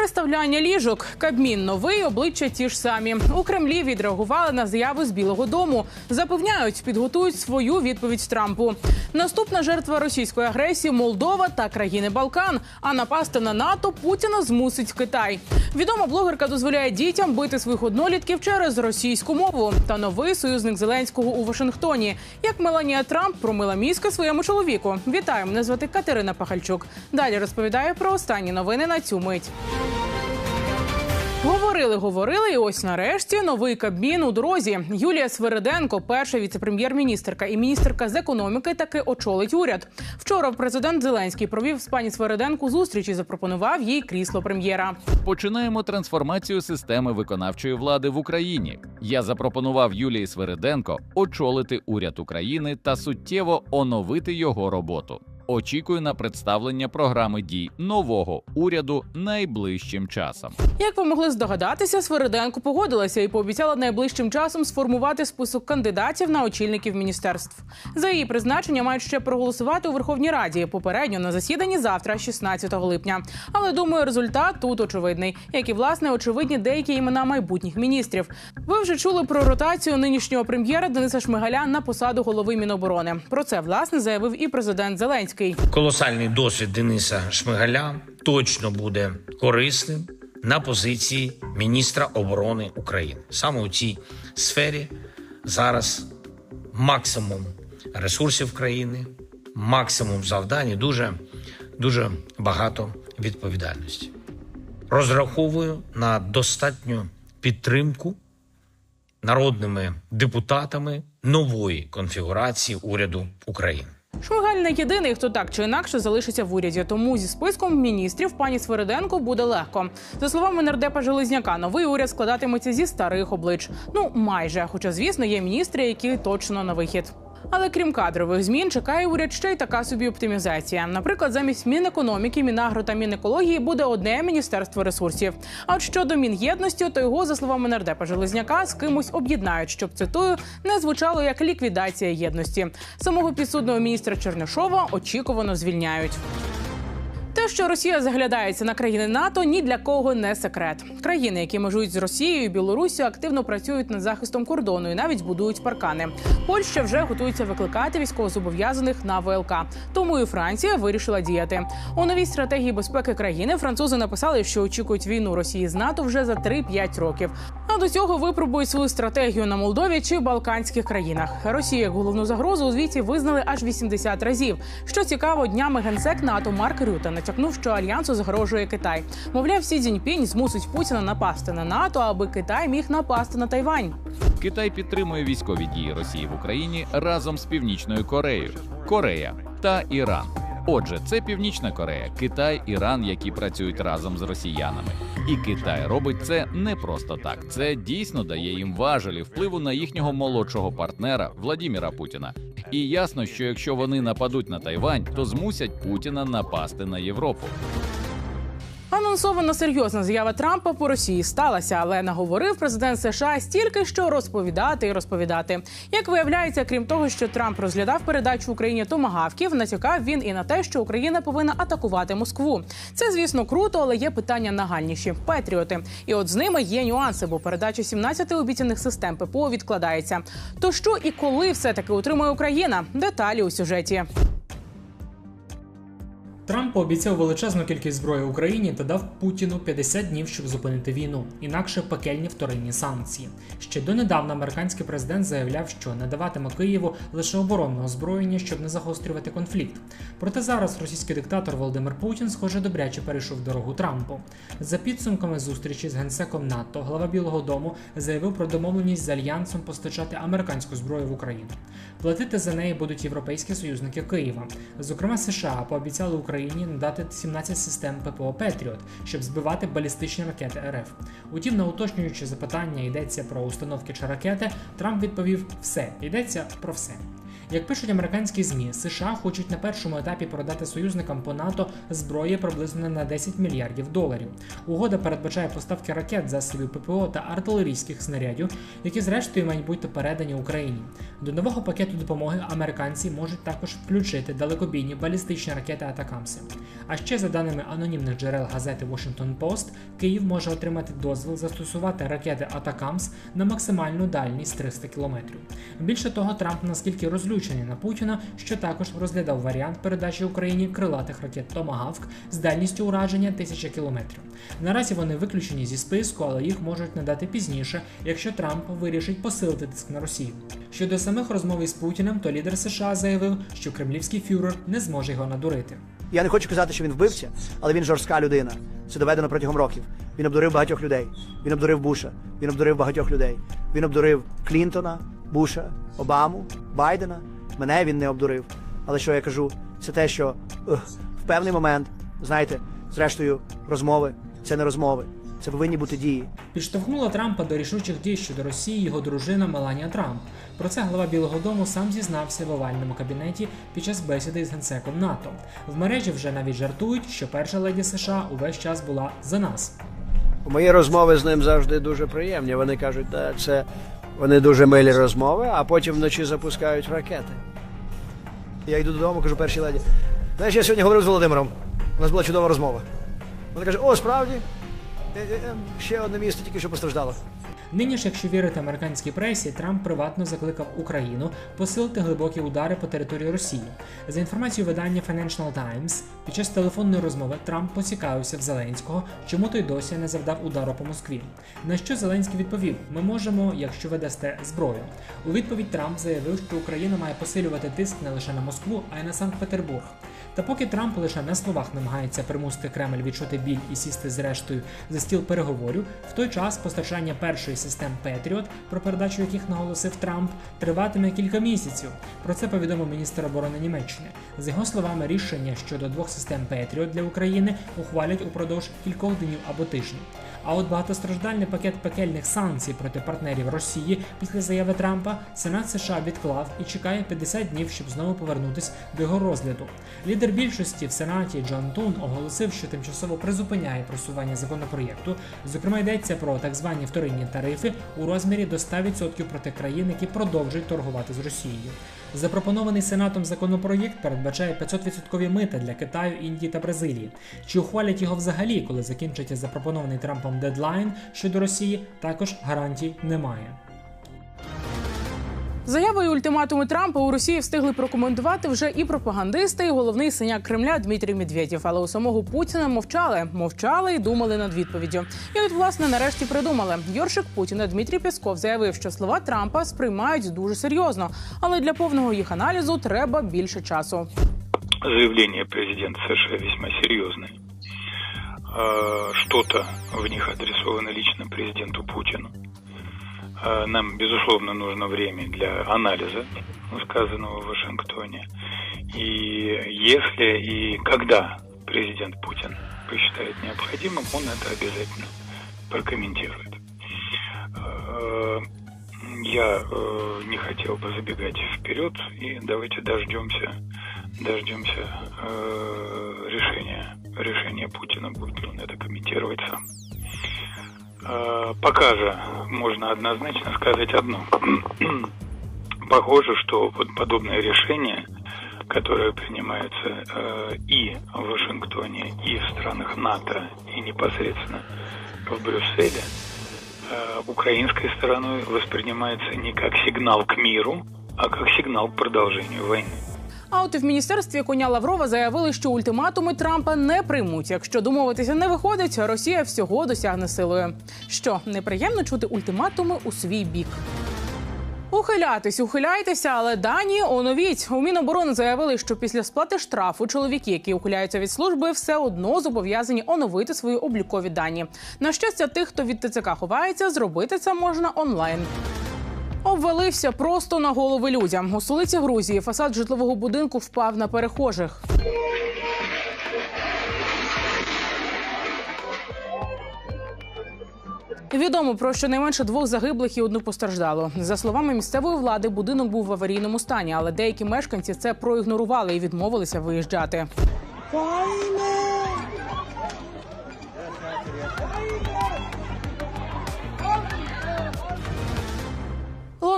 Переставляння ліжок. Кабмін новий, обличчя ті ж самі. У Кремлі відреагували на заяву з Білого Дому. Запевняють, підготують свою відповідь Трампу. Наступна жертва російської агресії Молдова та країни Балкан. А напасти на НАТО Путіна змусить Китай. Відома блогерка дозволяє дітям бити своїх однолітків через російську мову. Та новий союзник Зеленського у Вашингтоні. Як Меланія Трамп промила мізки своєму чоловіку. Вітаю, мене звати Катерина Пахальчук. Далі розповідаю про останні новини на цю мить. Говорили, говорили, і ось нарешті новий кабмін у дорозі. Юлія Свериденко, перша віце-прем'єр-міністерка і міністерка з економіки, таки очолить уряд. Вчора президент Зеленський провів з пані Свериденко зустріч і запропонував їй крісло прем'єра. Починаємо трансформацію системи виконавчої влади в Україні. Я запропонував Юлії Свириденко очолити уряд України та суттєво оновити його роботу. Очікую на представлення програми дій нового уряду найближчим часом. Як ви могли здогадатися, Свериденко погодилася і пообіцяла найближчим часом сформувати список кандидатів на очільників міністерств. За її призначення мають ще проголосувати у Верховній Раді попередньо на засіданні завтра, 16 липня. Але думаю, результат тут очевидний, як і власне очевидні деякі імена майбутніх міністрів. Ви вже чули про ротацію нинішнього прем'єра Дениса Шмигаля на посаду голови Міноборони. Про це власне заявив і президент Зеленський. Колосальний досвід Дениса Шмигаля точно буде корисним на позиції міністра оборони України. Саме у цій сфері зараз максимум ресурсів країни, максимум завдань і дуже, дуже багато відповідальності. Розраховую на достатню підтримку народними депутатами нової конфігурації уряду України. Шмигаль не єдиний, хто так чи інакше залишиться в уряді. Тому зі списком міністрів пані Свириденко буде легко. За словами нардепа Железняка, новий уряд складатиметься зі старих облич. Ну майже, хоча, звісно, є міністри, які точно на вихід. Але крім кадрових змін, чекає уряд ще й така собі оптимізація. Наприклад, замість Мінекономіки, Мінагро та Мінекології буде одне міністерство ресурсів. А от щодо Мін'єдності, то його, за словами нардепа Железняка, з кимось об'єднають, щоб цитую, не звучало як ліквідація єдності. Самого підсудного міністра Чернишова очікувано звільняють. Те, що Росія заглядається на країни НАТО, ні для кого не секрет. Країни, які межують з Росією і Білорусію, активно працюють над захистом кордону і навіть будують паркани. Польща вже готується викликати військовозобов'язаних на ВЛК. Тому і Франція вирішила діяти. У новій стратегії безпеки країни французи написали, що очікують війну Росії з НАТО вже за 3-5 років. А до цього випробують свою стратегію на Молдові чи Балканських країнах. Росію як головну загрозу у звіті визнали аж 80 разів. Що цікаво, днями генсек НАТО Марк Рюта натякнув, що альянсу загрожує Китай. Мовляв, Сі Цзіньпінь змусить Путіна напасти на НАТО, аби Китай міг напасти на Тайвань. Китай підтримує військові дії Росії в Україні разом з Північною Кореєю, Корея та Іран. Отже, це Північна Корея, Китай, Іран, які працюють разом з росіянами. І Китай робить це не просто так. Це дійсно дає їм важелі впливу на їхнього молодшого партнера Владіміра Путіна. І ясно, що якщо вони нападуть на Тайвань, то змусять Путіна напасти на Європу. Анонсована серйозна заява Трампа по Росії сталася, але наговорив президент США стільки, що розповідати і розповідати. Як виявляється, крім того, що Трамп розглядав передачу Україні томагавків, натякав він і на те, що Україна повинна атакувати Москву. Це, звісно, круто, але є питання нагальніші патріоти. І от з ними є нюанси, бо передача 17 обіцяних систем ППО відкладається. То що і коли все таки утримує Україна? Деталі у сюжеті. Трамп пообіцяв величезну кількість зброї Україні та дав Путіну 50 днів, щоб зупинити війну, інакше пекельні вторинні санкції. Ще донедавна американський президент заявляв, що не даватиме Києву лише оборонне озброєння, щоб не загострювати конфлікт. Проте зараз російський диктатор Володимир Путін, схоже, добряче перейшов дорогу Трампу. За підсумками зустрічі з генсеком НАТО, глава Білого Дому заявив про домовленість з альянсом постачати американську зброю в Україну. Платити за неї будуть європейські союзники Києва. Зокрема, США пообіцяли Україні надати 17 систем ППО Петріот, щоб збивати балістичні ракети РФ. Утім, на уточнюючи запитання йдеться про установки чи ракети, Трамп відповів: все йдеться про все. Як пишуть американські змі, США хочуть на першому етапі продати союзникам по НАТО зброї приблизно на 10 мільярдів доларів. Угода передбачає поставки ракет, засобів ППО та артилерійських снарядів, які зрештою мають бути передані Україні. До нового пакету допомоги американці можуть також включити далекобійні балістичні ракети Атакамси. А ще за даними анонімних джерел газети Washington Post, Київ може отримати дозвіл застосувати ракети Атакамс на максимальну дальність 300 кілометрів. Більше того, Трамп наскільки розлючений на Путіна, що також розглядав варіант передачі Україні крилатих ракет Томагавк з дальністю ураження 1000 кілометрів. Наразі вони виключені зі списку, але їх можуть надати пізніше, якщо Трамп вирішить посилити тиск на Росію. Щодо самих розмов із Путіним, то лідер США заявив, що кремлівський фюрер не зможе його надурити. Я не хочу казати, що він вбивця, але він жорстка людина. Це доведено протягом років. Він обдурив багатьох людей. Він обдурив Буша. Він обдурив багатьох людей. Він обдурив Клінтона, Буша, Обаму, Байдена. Мене він не обдурив. Але що я кажу, це те, що ех, в певний момент, знаєте, зрештою, розмови це не розмови. Це повинні бути дії. Підштовхнула Трампа до рішучих дій щодо Росії його дружина Меланія Трамп. Про це глава Білого Дому сам зізнався в овальному кабінеті під час бесіди з генсеком НАТО. В мережі вже навіть жартують, що перша леді США увесь час була за нас. Мої розмови з ним завжди дуже приємні. Вони кажуть, да, це вони дуже милі розмови, а потім вночі запускають ракети. Я йду додому, кажу першій леді. Знаєш, я сьогодні говорив з Володимиром. У нас була чудова розмова. Вона каже: О, справді? Е, е, е, Ще одне місто тільки що постраждало. Нині ж, якщо вірити американській пресі, Трамп приватно закликав Україну посилити глибокі удари по території Росії. За інформацією видання Financial Times, під час телефонної розмови Трамп поцікавився в Зеленського, чому той досі не завдав удару по Москві. На що Зеленський відповів: Ми можемо, якщо ви дасте зброю. У відповідь Трамп заявив, що Україна має посилювати тиск не лише на Москву, а й на Санкт-Петербург. Та поки Трамп лише на словах намагається примусити Кремль відчути біль і сісти зрештою за стіл переговорів, в той час постачання першої систем Петріот, про передачу яких наголосив Трамп, триватиме кілька місяців. Про це повідомив міністр оборони Німеччини. З його словами, рішення щодо двох систем Петріот для України ухвалять упродовж кількох днів або тижнів. А от багатостраждальний пакет пекельних санкцій проти партнерів Росії після заяви Трампа Сенат США відклав і чекає 50 днів, щоб знову повернутись до його розгляду. Лідер більшості в Сенаті Джон Тун оголосив, що тимчасово призупиняє просування законопроєкту. Зокрема, йдеться про так звані вторинні тарифи у розмірі до 100% проти країн, які продовжують торгувати з Росією. Запропонований Сенатом законопроєкт передбачає 500% мита для Китаю, Індії та Бразилії. Чи ухвалять його взагалі, коли закінчиться запропонований Трампом дедлайн щодо Росії, також гарантій немає. Заяви і ультиматуми Трампа у Росії встигли прокоментувати вже і пропагандисти, і головний синяк Кремля Дмитрій Медведєв. Але у самого Путіна мовчали, мовчали і думали над відповіддю. І от власне нарешті придумали. Йоршик Путіна Дмитрій Пєсков заявив, що слова Трампа сприймають дуже серйозно, але для повного їх аналізу треба більше часу. заявления президента США весьма серьезные. Э, Что-то в них адресовано лично президенту Путину. Э, Нам, безусловно, нужно время для анализа сказанного в Вашингтоне. И если и когда президент Путин посчитает необходимым, он это обязательно прокомментирует. Э, Я э, не хотел бы забегать вперед, и давайте дождемся, дождемся э, решения, решения Путина, будет ли он это комментировать сам. Э, пока же можно однозначно сказать одно. Похоже, что вот подобное решение, которое принимается э, и в Вашингтоне, и в странах НАТО, и непосредственно в Брюсселе, э, украинской стороной воспринимается не как сигнал к миру, а как сигнал к продолжению войны. А от в міністерстві коня Лаврова заявили, що ультиматуми Трампа не приймуть. Якщо домовитися не виходить, Росія всього досягне силою. Що неприємно чути ультиматуми у свій бік. Ухилятись, ухиляйтеся, але дані оновіть. У Міноборони заявили, що після сплати штрафу чоловіки, які ухиляються від служби, все одно зобов'язані оновити свої облікові дані. На щастя, тих, хто від ТЦК ховається, зробити це можна онлайн. Обвалився просто на голови людям. У столиці Грузії фасад житлового будинку впав на перехожих. Відомо про щонайменше двох загиблих і одну постраждалу. За словами місцевої влади, будинок був в аварійному стані, але деякі мешканці це проігнорували і відмовилися виїжджати.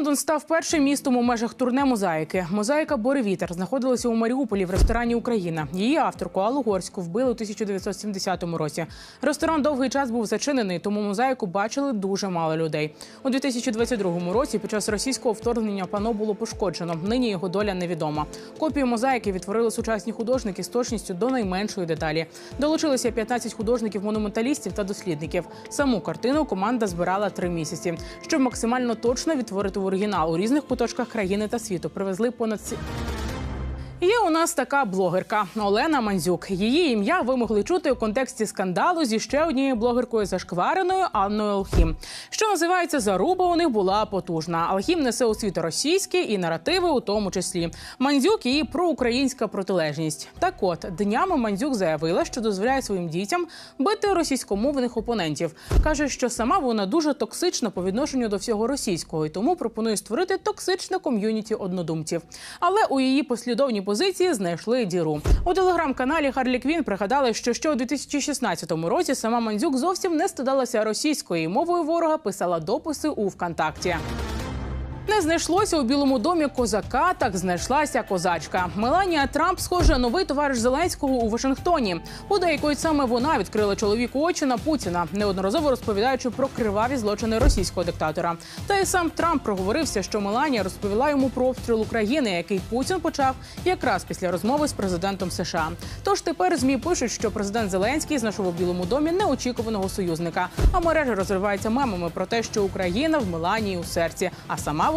Лондон став першим містом у межах турне мозаїки. Мозаїка Боревітер знаходилася у Маріуполі в ресторані Україна. Її авторку Аллу Горську вбили у 1970 році. Ресторан довгий час був зачинений, тому мозаїку бачили дуже мало людей. У 2022 році під час російського вторгнення пано було пошкоджено. Нині його доля невідома. Копію мозаїки відтворили сучасні художники з точністю до найменшої деталі. Долучилися 15 художників-монументалістів та дослідників. Саму картину команда збирала три місяці, щоб максимально точно відтворити оригінал у різних куточках країни та світу. Привезли понад Є у нас така блогерка Олена Мандзюк. Її ім'я ви могли чути у контексті скандалу зі ще однією блогеркою зашквареною Анною Алхім. Що називається заруба у них була потужна. Алхім несе у світ російські і наративи, у тому числі. Мандзюк її проукраїнська протилежність. Так от днями Мандзюк заявила, що дозволяє своїм дітям бити російськомовних опонентів. каже, що сама вона дуже токсична по відношенню до всього російського, і тому пропонує створити токсичне ком'юніті однодумців. Але у її послідовній позиції знайшли діру. У телеграм-каналі Харлі Квін пригадали, що ще у 2016 році сама Мандзюк зовсім не стидалася російською мовою ворога, писала дописи у ВКонтакті. Не знайшлося у Білому домі козака, так знайшлася козачка. Меланія Трамп, схоже, новий товариш Зеленського у Вашингтоні. Подейкують саме вона відкрила чоловіку очі на Путіна, неодноразово розповідаючи про криваві злочини російського диктатора. Та й сам Трамп проговорився, що Меланія розповіла йому про обстріл України, який Путін почав якраз після розмови з президентом США. Тож тепер змі пишуть, що президент Зеленський знайшов у Білому домі неочікуваного союзника. А мережа розривається мемами про те, що Україна в Меланії у серці, а сама